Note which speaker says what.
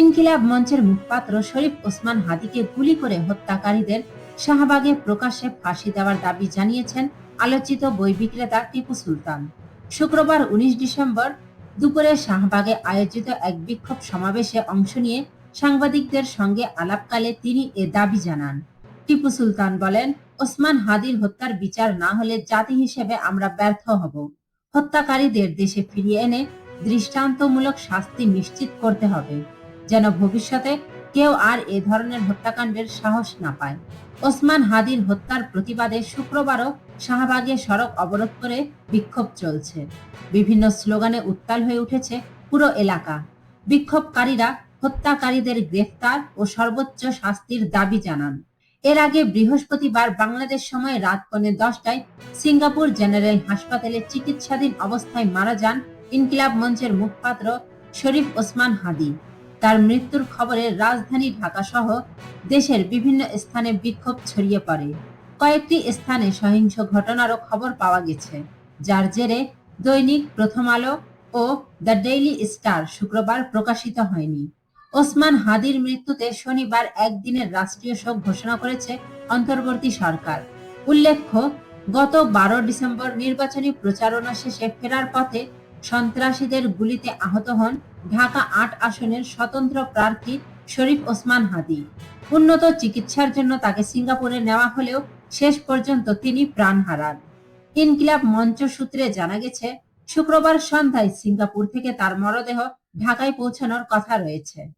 Speaker 1: ইনকিলাব মঞ্চের মুখপাত্র শরীফ ওসমান হাদিকে গুলি করে হত্যাকারীদের শাহবাগে প্রকাশ্যে ফাঁসি দেওয়ার দাবি জানিয়েছেন আলোচিত বই বিক্রেতা টিপু সুলতান। শুক্রবার উনিশ ডিসেম্বর দুপুরে শাহবাগে আয়োজিত এক বিক্ষোভ সমাবেশে অংশ নিয়ে সাংবাদিকদের সঙ্গে আলাপকালে তিনি এ দাবি জানান। টিপু সুলতান বলেন, ওসমান হাদির হত্যার বিচার না হলে জাতি হিসেবে আমরা ব্যর্থ হব। হত্যাকারীদের দেশে ফিরিয়ে এনে দৃষ্টান্তমূলক শাস্তি নিশ্চিত করতে হবে। যেন ভবিষ্যতে কেউ আর এ ধরনের হত্যাকাণ্ডের সাহস না পায়। ওসমান হাদির হত্যার প্রতিবাদে শুক্রবারও শাহবাগে সড়ক অবরোধ করে বিক্ষোভ চলছে। বিভিন্ন স্লোগানে উত্তাল হয়ে উঠেছে পুরো এলাকা। বিক্ষোভকারীরা হত্যাকারীদের গ্রেফতার ও সর্বোচ্চ শাস্তির দাবি জানান। এর আগে বৃহস্পতিবার বাংলাদেশ সময় রাত পৌনে দশটায় সিঙ্গাপুর জেনারেল হাসপাতালে চিকিৎসাধীন অবস্থায় মারা যান ইনকিলাব মঞ্চের মুখপাত্র শরীফ ওসমান হাদি। তার মৃত্যুর খবরে রাজধানী ঢাকা সহ দেশের বিভিন্ন স্থানে বিক্ষোভ ছড়িয়ে পড়ে। কয়েকটি স্থানে সহিংস ঘটনারও খবর পাওয়া গেছে, যার জেরে দৈনিক প্রথম আলো ও দ্য ডেইলি স্টার শুক্রবার প্রকাশিত হয়নি। ওসমান হাদির মৃত্যুতে শনিবার একদিনের রাষ্ট্রীয় শোক ঘোষণা করেছে অন্তর্বর্তী সরকার। উল্লেখ্য, গত বারো ডিসেম্বর নির্বাচনী প্রচারণা শেষে ফেরার পথে সন্ত্রাসীদের গুলিতে আহত হন ঢাকা আট আসনের স্বতন্ত্র প্রার্থী শরীফ ওসমান হাদি। উন্নত চিকিৎসার জন্য তাকে সিঙ্গাপুরে নেওয়া হলেও শেষ পর্যন্ত তিনি প্রাণ হারান। ইনকিলাব মঞ্চ সূত্রে জানা গেছে, শুক্রবার সন্ধ্যায় সিঙ্গাপুর থেকে তার মরদেহ ঢাকায় পৌঁছানোর কথা রয়েছে।